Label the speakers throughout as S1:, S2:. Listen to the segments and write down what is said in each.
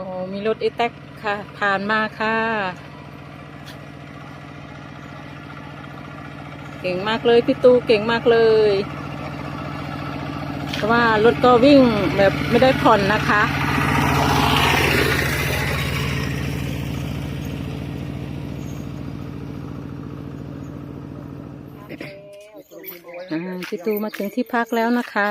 S1: อ๋อมีรถอีแท็กค่ะ ผ่านมาค่ะ เก่งมากเลยพี่ตูเก่งมากเลยเพราะว่ารถก็วิ่งแบบไม่ได้ผ่อนนะคะพี่ตูมาถึงที่พักแล้วนะคะ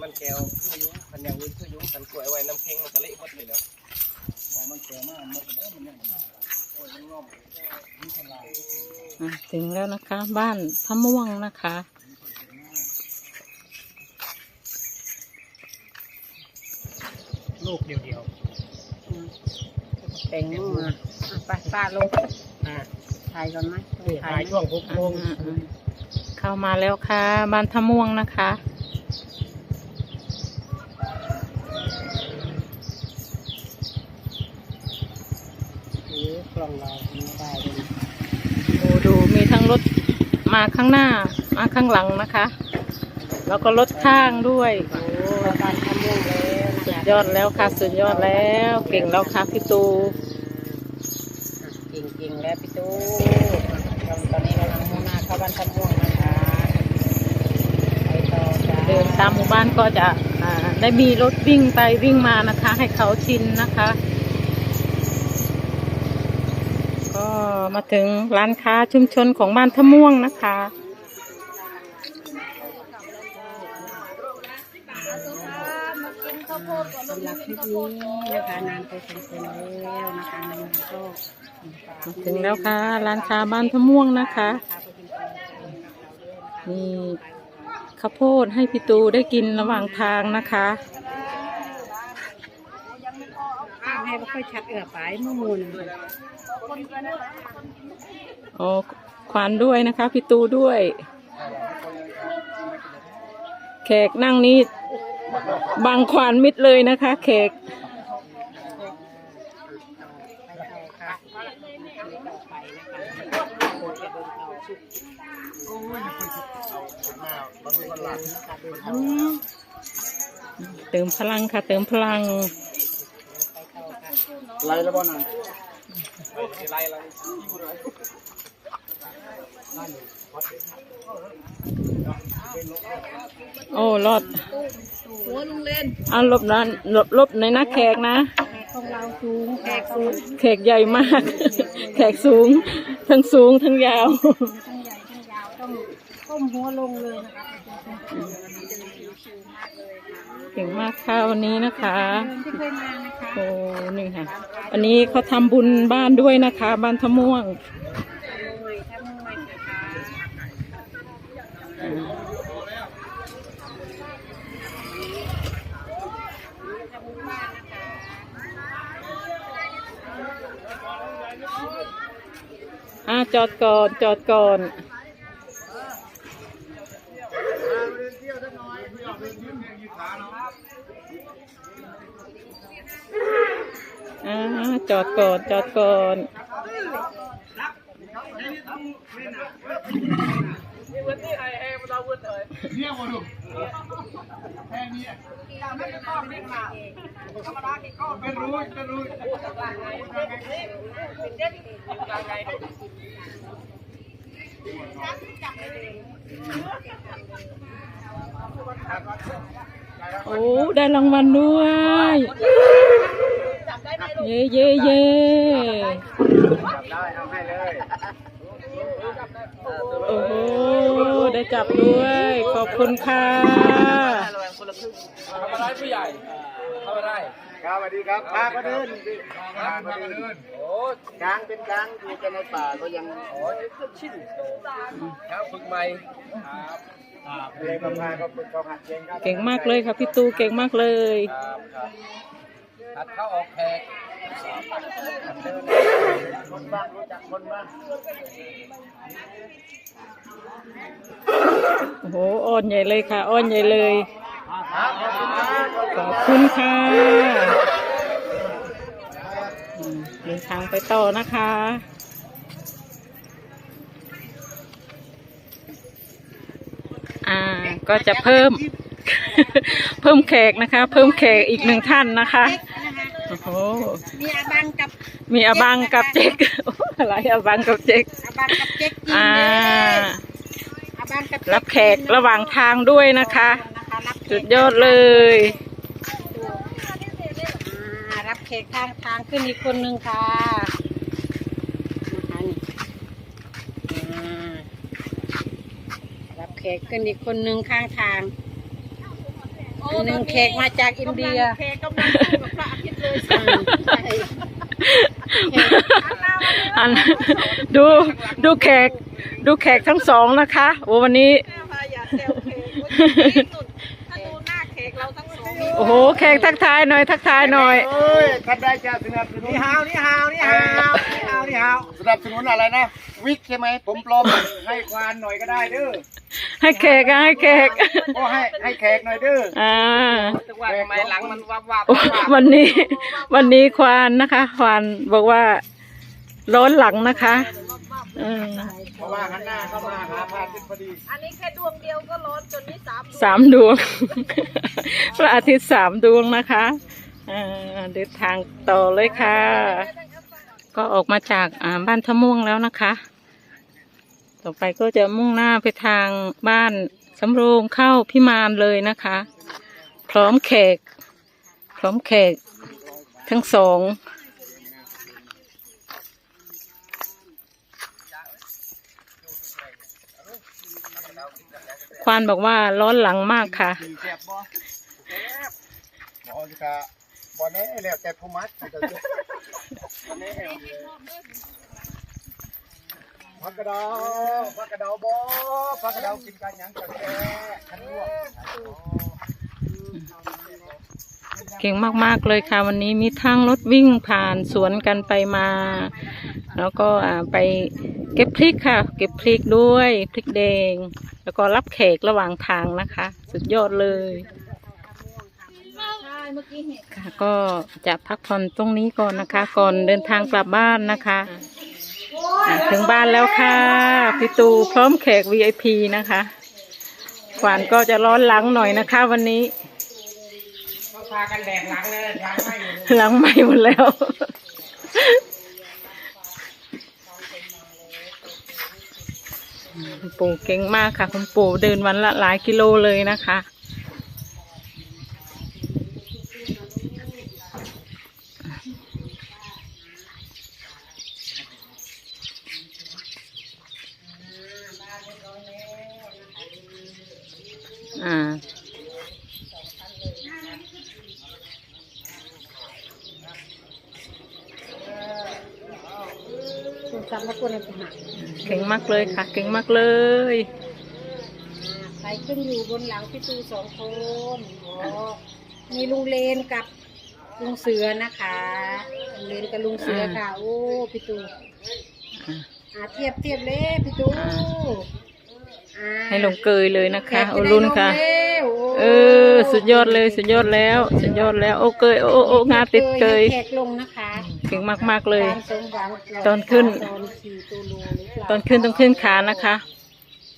S2: มันแก้วคือยุ้งพันอย่างอื่นคือยุ้งพันกล้วยไว้น้ำเค็งมันก็เละหมดเลยแล้วมันแก้วมากมันก็มันยังกล้วยมันงอมมีทลาย
S1: อะ ถึงแล้วนะคะ บ้านพะม่วงนะคะ
S2: ลูกเดียวเดียว
S3: แต่งมือมาอะไปป้าลง
S2: อ่า
S3: ถ่ายก่อนไหม
S2: นี่ถ่ายช่วงหกโมง
S1: อืมอืมเข้ามาแล้วค่ะ บ้านพะม่วงนะคะ
S3: กล่องเราไม่ได้เลยนะ
S1: โอ้ดูมีทั้งรถมาข้างหน้า มาข้างหลังนะคะ แล้วก็รถข้างด้วย
S3: โอ้บ้านทำม่วงแล้วนะ
S1: สุด
S3: คะ
S1: ยอดแล้วค่ะสุดยอดแล้ว เก่งแล้วค่ะพี่ตู
S3: เก่งๆแล้วพี่ตู้ตอนนี้เรากำลังมุ่งหน้าเข้าบ้านทำม่วงนะคะไปต่อจ้า
S1: เดินตามหมู่บ้านก็จะอ่าได้มีรถวิ่งไปวิ่งมานะคะ ให้เขาชินนะคะ ก็มาถึงร้านค้าชุมชนของบ้านทะม่วงนะคะ
S3: สำหรับคลิปนี้นะคะนานไปเซ็นๆแล้วนะคะนานก็
S1: มาถึงแล้วค่ะ ร้านค้าบ้านทะม่วงนะคะนี่ข้าวโพดให้พี่ตูได้กินระหว่างทางนะคะ
S3: ให้ไม่ค่อยชัดเอือไปเมื่อมูล
S1: โอ้ขวานด้วยนะคะพี่ตูด้วย แขกนั่งนี่บางขวานมิดเลยนะคะ แขกเติมพลังค่ะ เติมพลัง
S2: ไล่แล้วบ่นั่นไล่แล้ว
S1: โอ้รอด
S3: หัวลุงเล่น
S1: เอาหลบนั้นหลบหลบในนะแขกนะ
S3: ของเราสูงแขกสูง
S1: แขกใหญ่มาก แขกสูง ทั้งสูงทั้งยาว
S3: ทั้งใหญ่ทั้งยาวต้องก้มหัวลงเลยนะคะ
S1: เก่งมากค่ะวันนี้นะคะ
S3: เดินที่เคยมานะคะ
S1: โอ้นี่ค่ะ อันนี้เขาทำบุญบ้านด้วยนะคะ บ้านทะม่วง
S3: ทำใหม่ทำใหม่นะคะ
S1: อ่าจอดก่อน จอดก่อน อ่าจอดก่อนจอดก่อน โอ้ได้รางวัลด้วย เย่เย่เย่
S2: จับได้เอาให้เลย
S1: โอ้โห ได้จับด้วย ขอบคุณค่ะ
S2: ทำอะไรผู้ใหญ่ทำอะไร ครับสวัสดีครับพาก็เดินพาก็เดินโอ้กลางเป็นกลางอยู่กันในป่าก็ยังโอ้ยขึ้นชิ้นครับฝึกใหม่ครับเลยมาพาก็ฝึกเขาหัดเก่งครับ
S1: เก่งมากเลยค่ะพี่ตูเก่งมากเลย
S2: ครับครับหัดเข้าออกแขกคนบ้างรู้จักคนบ้าง
S1: โอ้โหอ้อนใหญ่เลยค่ะอ้อนใหญ่เลย
S2: ครับ ขอบคุณครับ
S1: ขอบคุณค่ะอืมเดินทางไปต่อนะคะอ่าก็จะเพิ่ม เพิ่มแขกนะคะ เพิ่มแขกอีกหนึ่งท่านนะคะโอ้โห
S3: มีอาบังกับ
S1: มีอบังกับเจ๊กโอ้อะไรอบังกับเจ๊ก
S3: อาบังกับเจ๊กกิน
S1: อ่า
S3: เลยอาบังกับเจ๊
S1: รับแขกระหว่างทางด้วยนะคะ
S3: นะคะรับแขก
S1: สุดยอดเลย
S3: อ่ารับแขกทางทางขึ้นอีกคนนึงค่ะนะคะนี่อ่ารับแขกขึ้นอีกคนนึงข้างทางอันหนึ่งแขกมาจากอินเดีย
S4: แขกกำลังสู้กับพระอาทิตย์เลย
S3: อืมใช่
S1: อันดูดูแขกดูแขกทั้งสองนะคะโอ้วันนี้
S4: อง
S1: โอ้โหแขกทักทายหน่อยทักทายหน่อย
S2: เอ้ยท่านได้จะสนับสนุนนี่ฮาวนี่ฮาวนี่ฮาวนี่ฮาวนี่ฮาวสนับสนุนอะไรนะ วิกใช่ไหมผมปลอมให้ควานหน่อยก็ได้เด้อ
S1: ให้แขกอะให้แขก
S2: ก็ให้ให้แขกหน่อยเด้อ
S1: อ่า
S2: ว่าทำไมหลังมันวับวับ
S1: โอ้วันนี้ วันนี้ควานนะคะ ควานบอกว่าร้อนหลังนะคะอืม
S2: เพ ราะว่าหันหน้าเข้ามาหาพระอาทิตย์พอดี
S4: อันนี้แค่ดวงเดียวก็ร้อนจนนี้สามดวง
S1: สามดวง พระอาทิตย์สามดวงนะคะอ่าเดินทางต่อเลยค่ะ ก็ออกมาจากอ่าบ้านทะม่วงแล้วนะคะ ต่อไปก็จะมุ่งหน้าไปทางบ้านสำโรงเข้าพิมานเลยนะคะ พร้อมแขก พร้อมแขกทั้งสอง ควานบอกว่าร้อนหลังมากค่ะ
S2: แซ่บบ่แซ่บบ่จะกะบ่แน่แล้วแต่ผู้มัดจะบ่แน่ผักกระดาวพักกระดาบ่พักกระดากินกันหยังกันแท้ขันลวก
S1: เก่งมาก ๆ เลยค่ะ วันนี้มีทั้งรถวิ่งผ่านสวนกันไปมา แล้วก็ไป เก็บพริกค่ะ เก็บพริกด้วยพริกแดง แล้วก็รับแขกระหว่างทางนะคะ สุดยอดเลยค่ะก็จะพักผ่อนตรงนี้ก่อนนะคะ ก่อนเดินทางกลับบ้านนะคะอะถึงบ้านแล้วค่ะพี่ตูพร้อมแขก VIP นะคะขวานก็จะร้อนหลังหน่อยนะคะ วันนี้
S2: พากันแดกหลังเลยหลังไม่อยู่
S1: หลังไหม้หมดแล้ว คุณปู่เก่งมากค่ะ คุณปู่เดินวันละหลายกิโลเลยนะคะ อ่า
S3: คุณจำว่าคุณอะไร เป็นหนัก
S1: เก่งมากเลยค่ะ เก่งมากเลย
S3: ใครขึ้นอยู่บนหลังพี่ตูสองคนอ๋อมีลุงเลนกับลุงเสือนะคะลุงเลนกับลุงเสือค่ะ โอ้พี่ตู
S1: อ่า
S3: อ่าเทียบเทียบเลยพี่ตู
S1: อ่า
S3: อ่า
S1: ให้ลงเกยเลยนะคะ
S3: แขก
S1: โอ้
S3: จะได้
S1: รุนค่ะ
S3: ลงเร็ว
S1: เออ สุดยอดเลย สุดยอดแล้ว สุดยอดแล้ว โอ้เกย โอ้โอ้งาติดเกย
S3: ให้แขกลงนะคะ
S1: เก่งมากๆเลย
S3: ตามสมหวัง
S1: ตอนขึ้น
S3: ตอนขี่ตัวโลหรือเปล่า
S1: ตอนขึ้นต้องขึ้นขานะคะ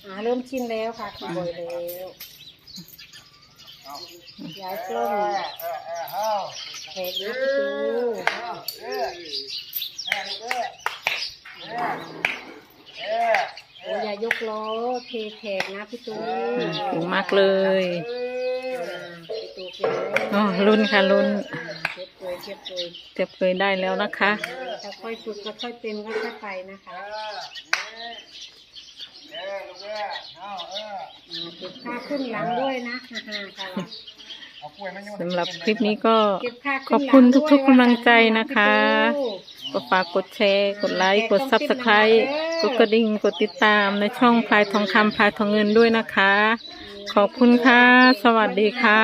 S3: อ่าเริ่มชินแล้วค่ะขี่บ่อยแล้วย้ายกล้อง
S2: เออเออเฮา
S3: แขกนะพี่ตู
S2: เออแม่ลูกเอ้ยเออเออ
S3: โอ้อย่ายกล้อเทแขกนะพี่ตู
S1: เก่งมากเลย
S3: พี่ตูเก่งแล้ว
S1: อ๋อรุ่นค่ะรุ่น
S3: เก็บตัวเก็บตัว
S1: เจ็บเคยได้แล้วนะคะ
S3: ถ้าค่อยฝึกก็ค่อยเป็นก็ค่อยไปนะคะ
S2: เออลูกเอ้ยเอาเออ
S3: อ่าเก็บค่าขึ้นหลังด้วยนะฮ่าๆค่ะ
S2: เสำ
S1: หรับคลิปนี้ก็
S3: เก็บค่า
S1: ขอบคุณทุกๆกำลังใจนะคะ ก็ฝากกดแชร์ กดไลค์ กดซับสไครต์กดกระดิ่ง กดติดตามในช่องพลายทองคำพลายทองเงินด้วยนะคะ ขอบคุณค่ะ สวัสดีค่ะ